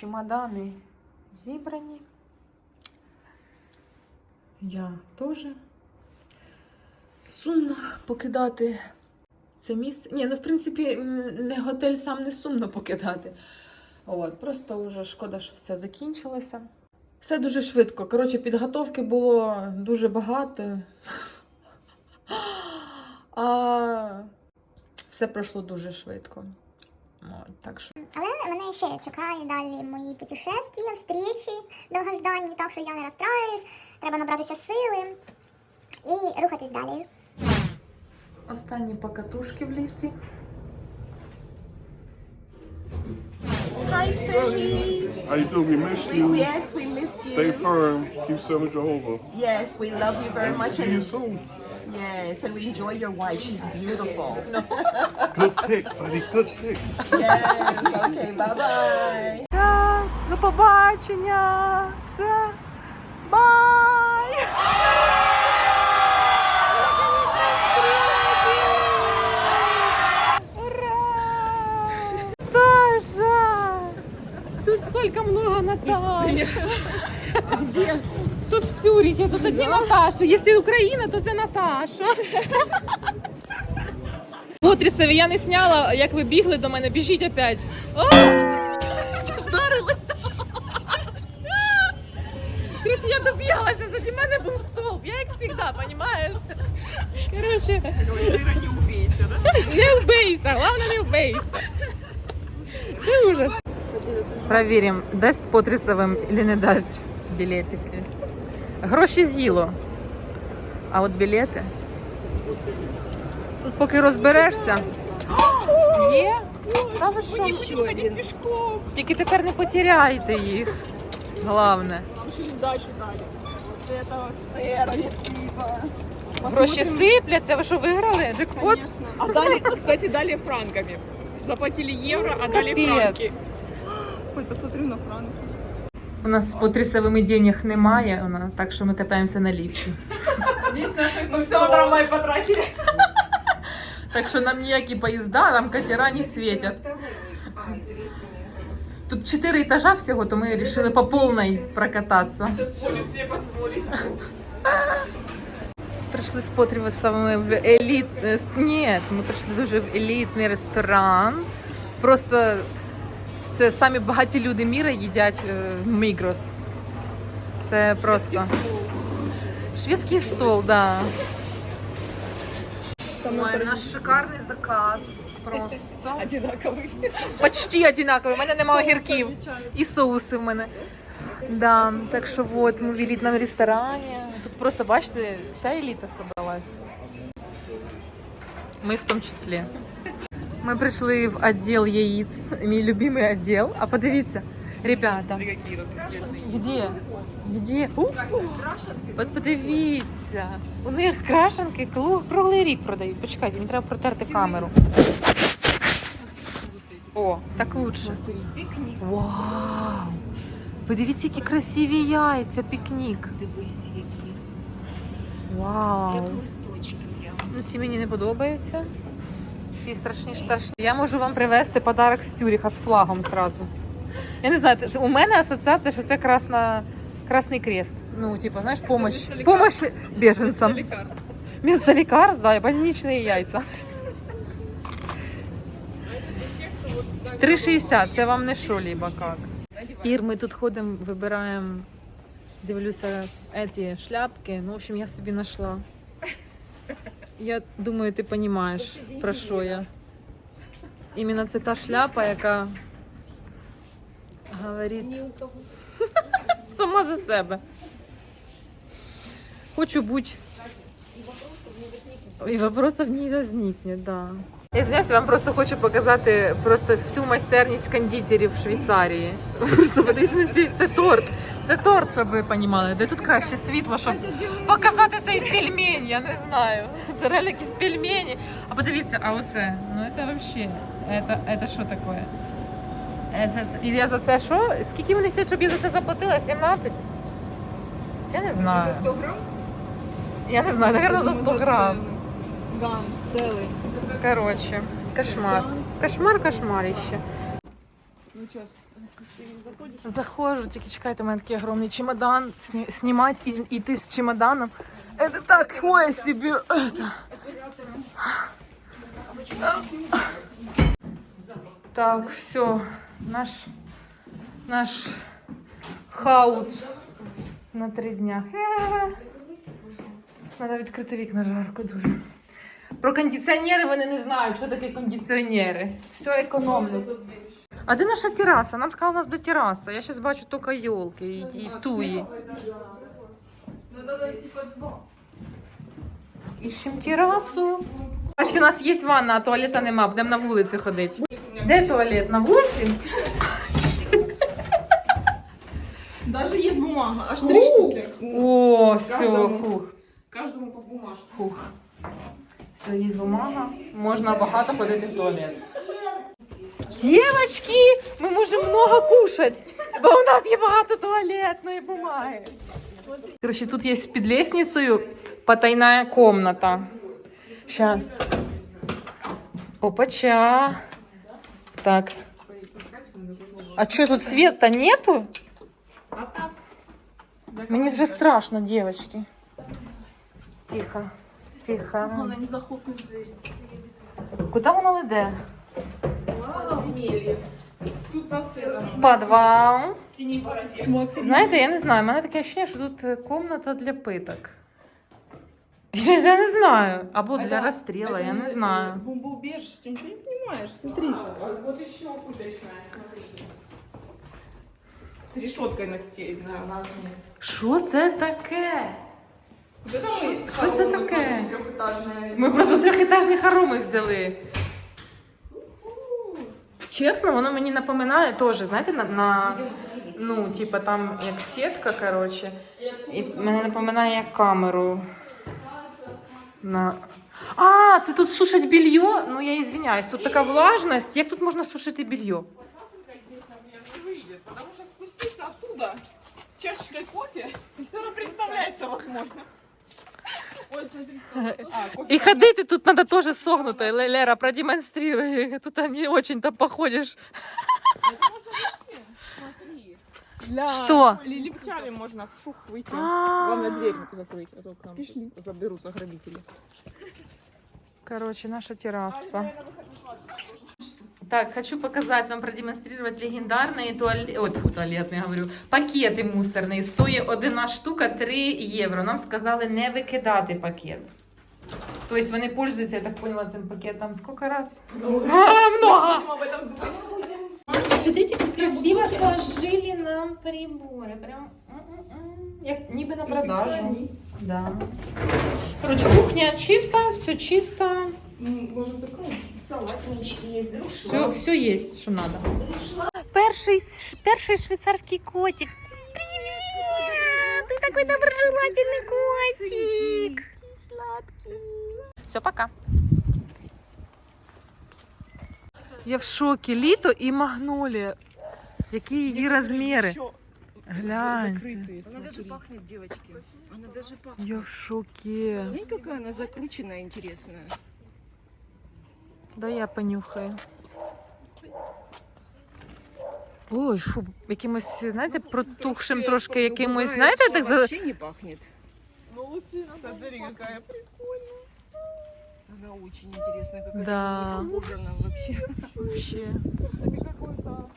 Чемодани зібрані. Я теж. Сумно покидати це місце. Ні, ну в принципі, не готель сам не сумно покидати. От, просто вже шкода, що все закінчилося. Все дуже швидко. Коротше, підготовки було дуже багато. А все пройшло дуже швидко. От, так що Але мене ще чекає далі мої путешествия, встречі довгожданні, так що я не розстраюсь, треба набратися сили і рухатись далі. останні покатушки в ліфті. Hi, Serhi. How you doing? We missed We, you. yes, we miss Stay firm. Keep serving Jehovah. Yes, we love you very much. See you And, soon. yes, and we enjoy your wife. She's beautiful. Good pick, buddy. Good pick. yes. Okay. Bye bye. Так, до побачення. Все. Бай! Цюрихе, тут одні Наташі. Якщо Україна, то це Наташа. Потрісові я не сняла, як ви бігли до мене. Біжіть опять. О! Вдарилася. Короче, я добігалася, заді мене був стовп. Я як завжди, розумієш? Короче, Не убейся, да? не вбийся, головне не вбийся. Це ужас. Провіримо, дасть з Потрісовим чи не дасть білетики. Гроші з'їло. А от білети. Тут поки розберешся. Є? Та ви що? Будем ходить пешком. Тільки тепер не потеряйте їх. Головне. Нам еще и сдачу дали. Вот этого сэра, спасибо. Гроші сипляться, ви що виграли? Джекпот? А дали, кстати, дали франками. Заплатили евро, а дали франки. Ой, посмотрю на франки. У нас з потрісовими денег немає, у нас, так що ми катаємося на ліфті. Мы все на трамвай потратили. Так що нам ніякі поїзда, нам катера не світять. Тут чотири етажа всього, то ми вирішили по. Сейчас может себе позволить. Прийшли з потрібами в еліт... е, Ні, ми прийшли дуже в елітний ресторан. Просто це самі багаті люди міра їдять е, Мігрос. Це просто. Шведський стол, да. Ой, наш шикарний заказ. Просто. Одинаковый. Почти одинакові. У мене немає огірків. І соуси в мене. Да, так що от, ми в елітному ресторані. Тут просто, бачите, вся еліта собралась. Ми в тому числі. Ми прийшли в відділ яєць, мій любимий відділ. А подивіться, ребята. Где? Где? У, От подивіться. У них крашенки круглий рік продають. Почекайте, мені треба протерти камеру. О, так лучше. Вау! Подивіться, які красиві яйця, пікнік. Дивись, які. Вау! листочки прям. Ну, ці мені не подобаються. Ці страшні страшні. Я можу вам привезти подарок з Тюріха з флагом зразу. Я не знаю, це- у мене асоціація, що це красна, Красний Крест. Ну, типу, знаєш, помощь, помощь біженцям. Лекарств. Вместо лекарств, да, и больничные яйца. 3,60, це вам не що либо як. Ір, ми тут ходимо, вибираємо, дивлюся, ці шляпки. Ну, в общем, я собі знайшла. Я думаю, ти розумієш, про що я. Іменно це та шляпа, яка говорить сама за себе. Хочу бути і вопросов не возникне, да. Я извиняюсь, вам просто хочу показати просто всю майстерність кондитерів в Швейцарії. Просто подивіться, це торт. Це торт, щоб ви розуміли. Де тут краще світло, щоб показати цей пельмень, я не знаю. Це реально якісь пельмені. А подивіться, а оце, ну це взагалі, це, що таке? Е, І я за це що? Скільки вони хочуть, щоб я за це заплатила? 17? Це не знаю. За 100 грамм? Я не знаю, наверное, за 100 грамм. Ганс целый. Короче, кошмар. Кошмар, кошмарище. Ну что, Заходжу, тільки чекайте, у мене такий огромний чемодан. Сні, знімати і йти з чемоданом. Это такое себе. Это. Так, все. Наш, наш хаус на три дня. Треба відкрити вікна жарко дуже. Про кондиціонери вони не знають, що таке кондиціонери. Все економлять. А де наша тераса? Нам сказали, у нас буде тераса. Я зараз бачу тільки йолки і, і втуї. Іщемо терасу. Бачки, у нас є ванна, а туалета нема, будемо на вулиці ходити. Де туалет? На вулиці? Даже есть бумага, аж три штуки. О, все, хух. Каждому по бумажке. Хух. Все, є бумага. Можна багато ходити в туалет. Девочки, ми можемо много кушати, бо у нас є багато туалетної бумаги. Короче, тут є під лестницею потайная комната. Сейчас. Опача. Так. А что, тут света нету? Мені вже страшно, девочки. Тихо, тихо. Она не захлопнет дверь. Куди воно веде? Подземелье. Тут нас это Підвал. синий бородец. Знаєте, я не знаю, в мене таке ощущення, що тут е, комната для питок. Я ж не знаю. Або для розстріла, я не знаю. Бомбоубежище, ты ничего не понимаешь, смотри. вот еще пыточная, смотри. С решеткой на стене, на, на окне. Що це таке? Вот это мы что это такое? трехэтажная. Ми просто трьохетажні хороми взяли. Чесно, воно мені напоминає теж, знаєте, на, на ну, типа там як сітка, коротше. І мене напоминає як камеру. На... А, це тут сушать белье? Ну я извиняюсь, тут така влажність. Як тут можна сушити белье? не выйдет, потому что спуститься оттуда с чашечкой кофе, и все представляется возможно. Кто- а, ходити тут треба теж согнуто. Ле- Лера, продемонструй. Тут не очень-то походиш. Смотри. Для... Что? Или легчами можно в шух выйти. А. Главное дверь закрыть, а то к нам заберутся грабители. Короче, наша терраса. Так, хочу показать вам, продемонстрировать легендарные туалет... Ой, тьфу, туалетные, говорю, пакети мусорні. Стоїть одна штука 3 євро. Нам сказали не викидати пакет. Тобто вони пользуються, я так поняла, цим пакетом сколько раз? А, много! Будем об этом думать. Смотрите, как красиво сложили нам приборы. Прям м-м-м. як ніби на продажу. Да. Короче, кухня чиста, все чисто. Может, закроем? Салатнички есть, Все, все есть, що надо. Перший, перший швейцарський котик. Привет! Ты такой доброжелательный котик. Сладкий. Все, пока. Я в шокі. Літо і магнолія. Які її розміри. Еще Гляньте. закрытые, Она даже смотри. пахнет, девочки. Она даже пахнет. Я в шокі. Смотри, какая она закрученная, интересная. Да я понюхаю. Ой, фу, якимось, знаєте, протухшим трошки якимось, знаєте, так за... Вообще не пахнет. Ну, лучше, смотри, какая прикольная. Она очень интересная, какая-то Да. на вообще. Вообще. Это какой-то...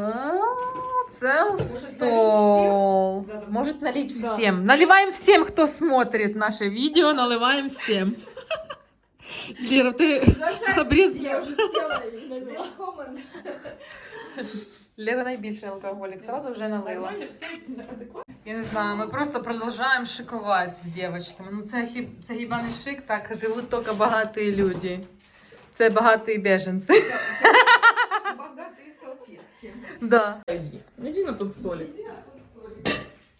О, це стол. Может налить всем. Наливаем всем, кто смотрит наше видео, наливаем всем. Лера, ты обрез... Лера найбільший алкоголік, сразу вже налила. Нормально, все адекватно. Я не знаю, ми просто продовжуємо шикувати з дівчатками. Ну це, хіб, це хіба не шик, так живуть тільки багаті люди. Це багаті біженці. Богатые салфетки. Да. Иди. Иди на тот столик.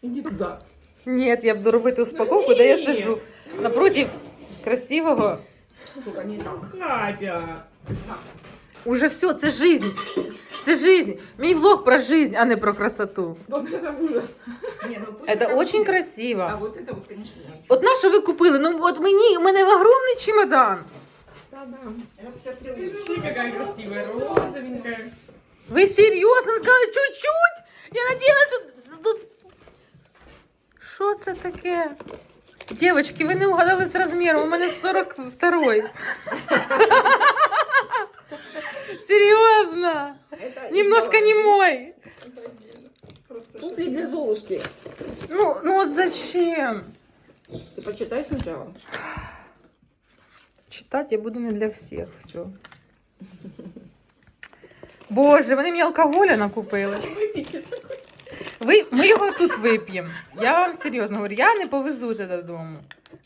Иди туда. Ні, я буду робити успаковку, де я сиджу напротив красивого. Только не так. Катя. Уже все, це жизнь. Це жизнь. Мій влог про жизнь, а не про красоту. Вот это ужас. Не, ну пусть Это это очень будет. красиво. А вот это вот, конечно, не. От на що ви купили? Ну от мені, у мене огромний чемодан. Да-да. Ты какая красивая, розовенькая. Ви серйозно? Ви сказали чуть-чуть? Я надіялася, що тут. Що це таке? Дівчатки, ви не угадали з розміром, у мене 42-й. Серйозно? Немножко не мой. Туфли для Золушки. Ну, ну от зачем? Ты почитай сначала. Читати я буду не для всіх. Все. Боже, вони мені алкоголя накупили. Ви, ми його тут вип'ємо. Я вам серйозно говорю, я не повезу це додому.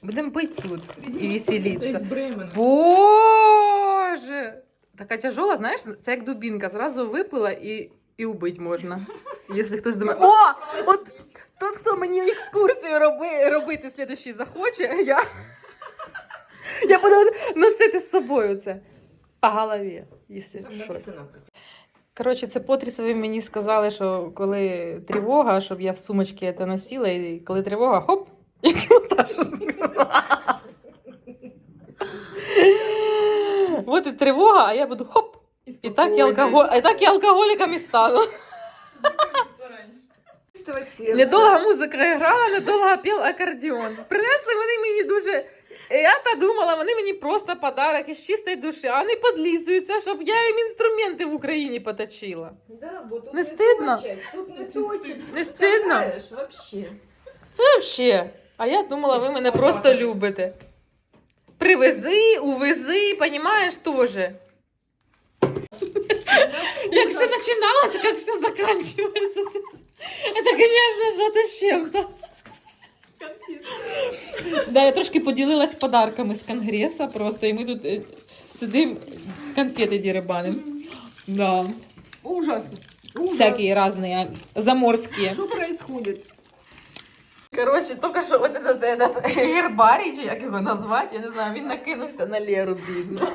Будемо пити тут і веселитися. Боже! Така тяжола, знаєш, це як дубінка. Зразу випила і, і убити можна. Якщо хтось думає, о! От тот, хто мені екскурсію роби, робити слідущий захоче, я, я буду носити з собою це по голові, якщо щось. Коротше, це потрісові мені сказали, що коли тривога, щоб я в сумочці це носила, і коли тривога, хоп, як Наташа сказала. Вот і тривога, а я буду хоп. І так я алкоголь, а так я алкоголіком і стану. Недовго музика грала, недовго пів акордеон. Принесли вони мені дуже. Я та думала, вони мені просто подарок із чистої душі, а вони подлізуються, щоб я їм інструменти в Україні поточила. Да, вот тут Не стидно? точать, Тут не точит. Не стидно? Вообще. Це взагалі. А я думала, ви мене просто любите. Привези, увези, понімаєш, теж. Як все починалося, як все закінчується. Це, звісно, що-то з чим-то. Да, я трошки поділилась подарками з конгресу просто, і ми тут е, сидимо, конфети діребаним. Да. Ужас. Ужас. Всякие разные, заморские. Что происходит? Коротше, тільки що от этот, этот гербарій, чи як його назвати, я не знаю, він накинувся на Леру, бідно.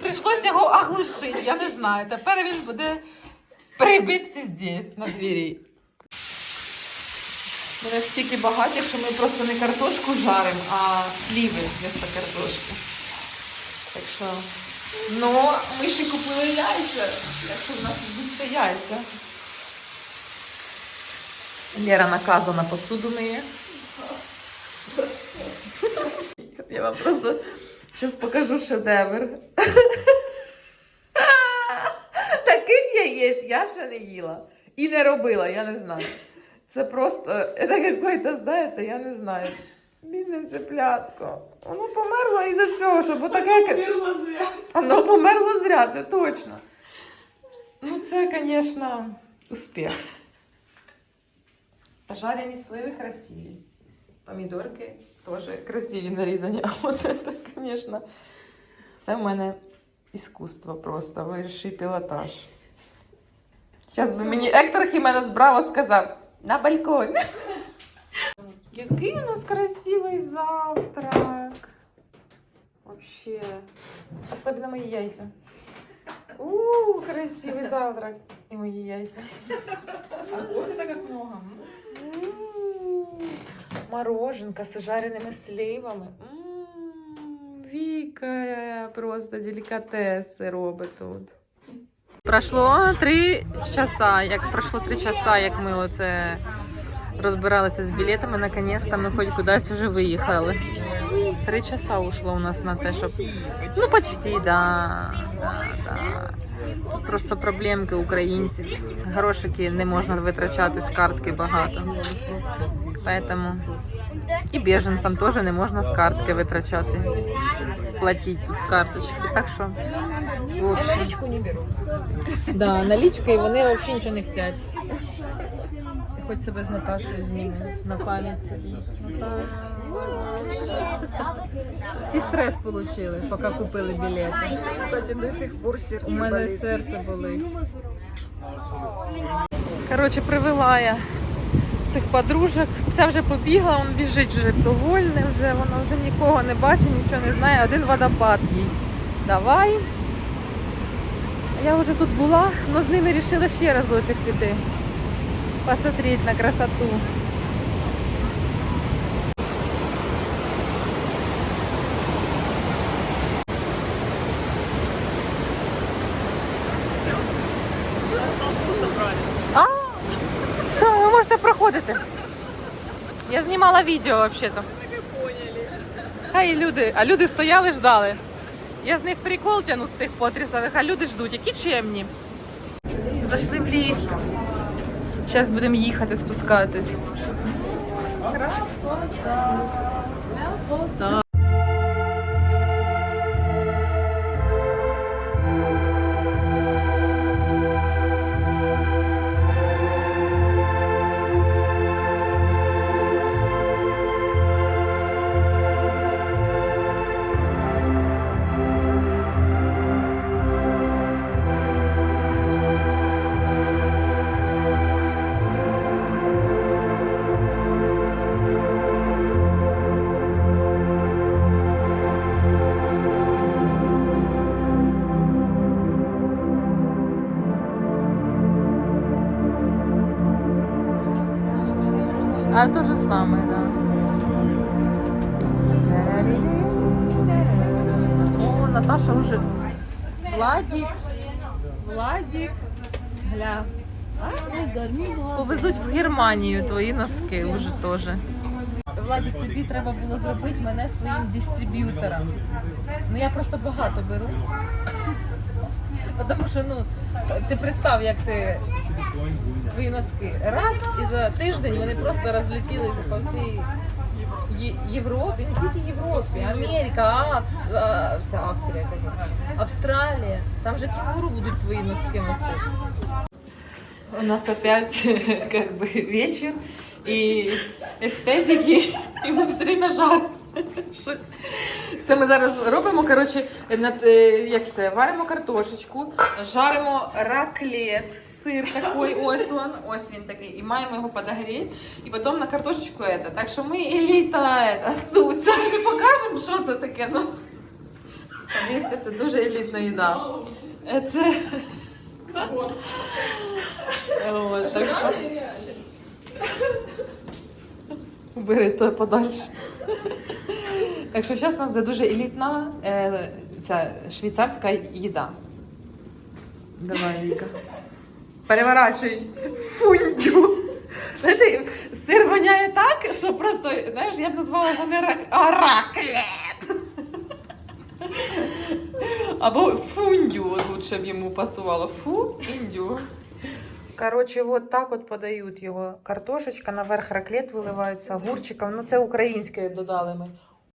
Прийшлося його оглушити, я не знаю. Тепер він буде прибитися здесь, на двері. Ми настільки багаті, що ми просто не картошку жаримо, а сліви вместо картошки. Так що. Ну, ми ще купили яйця. Якщо в нас будуть ще яйця. Лера наказана посуду миє. Я вам просто зараз покажу шедевр. Таких яєць я ще не їла. І не робила, я не знаю. Це просто, це якось, знаєте, я не знаю. Бідне цеплятко. Воно померло із-за цього, щоб отаке. Воно померло зря, це точно. Ну, це, звісно, успіх. Жарені сливи красиві. Помідорки теж красиві нарізані. А от це, звісно, це в мене іскусство просто, вищий пілотаж. Зараз би мені Ектор Хіменес Браво сказав на балконі. Який у нас красивий завтрак. Вообще. Особенно мої яйця. У, красивий завтрак. І мої яйця. А кофе-то как много. Мороженка з жареними сливами. М, Віка просто делікатеси робить тут. Пройшло три часа. Як пройшло три часа, як ми оце розбиралися з білетами, наконець-то ми хоч кудись вже виїхали. Три часа ушло у нас на те, щоб. Ну, почти, да. да, да. Тут просто проблемки українці. Грошики не можна витрачати з картки багато. Поэтому і біженцям теж не можна з картки витрачати. Платити тут з карточки. Так що, в общем. Наличку не беру. Да, налічкою вони взагалі нічого не хочуть. Хоч себе з Наташою зніму на пам'ять собі. Всі стрес отримали, поки купили білети. Кстати, до сих пор сердце У мене болит. серце болить. Коротше, привела я цих подружок. Ця вже побігла, він біжить вже довольний, вже вона вже нікого не бачить, нічого не знає. Один водопад їй. Давай. Я вже тут була, але з ними вирішила ще разочок піти. Посмотреть на красоту. А? Все, ви можете проходити. Я знімала відео взагалі-то. Хай люди, а люди стояли, ждали. Я з них прикол тяну з цих потрісових, а люди ждуть, які чемні. Зайшли в ліфт. Зараз будемо їхати, спускатись. Красота. Ляпота. А то же самое, да. О, Наташа уже. Владик. Владик. Гля. Повезуть в Германію твої носки вже теж. Владик, тобі треба було зробити мене своїм дистриб'ютором. Ну я просто багато беру. Тому що ну, ти представ, як ти твої носки. Раз і за тиждень вони просто розлетілися по всій Є- Європі, не тільки Європі, Америка, Ав... а, це Австрія. Австралія. Там же кінгуру будуть твої носки носити. У нас опять как бы вечер і естетики, і ми все время. Щось. Це ми зараз робимо, коротше, над, е, як це, варимо картошечку, жаримо раклет, сир такий, ось він, ось він такий, і маємо його подогріти, і потім на картошечку это. Так що ми еліта, ну, це ми не покажемо, що це таке, ну. Повірте, це дуже елітна їда. Е, Це... От, так що... Бери то подальше. Так що зараз у нас буде дуже елітна е, ця швейцарська їда. Давай, Віка. Переворачуй. Фундю. Знаєте, сир воняє так, що просто, знаєш, я б назвала його не рак, а раклет. Або фундю лучше б йому пасувало. Фу-індю. Короче, вот так от подають його. Картошечка, наверх раклет виливається, огурчиком. Ну, це українське додали ми.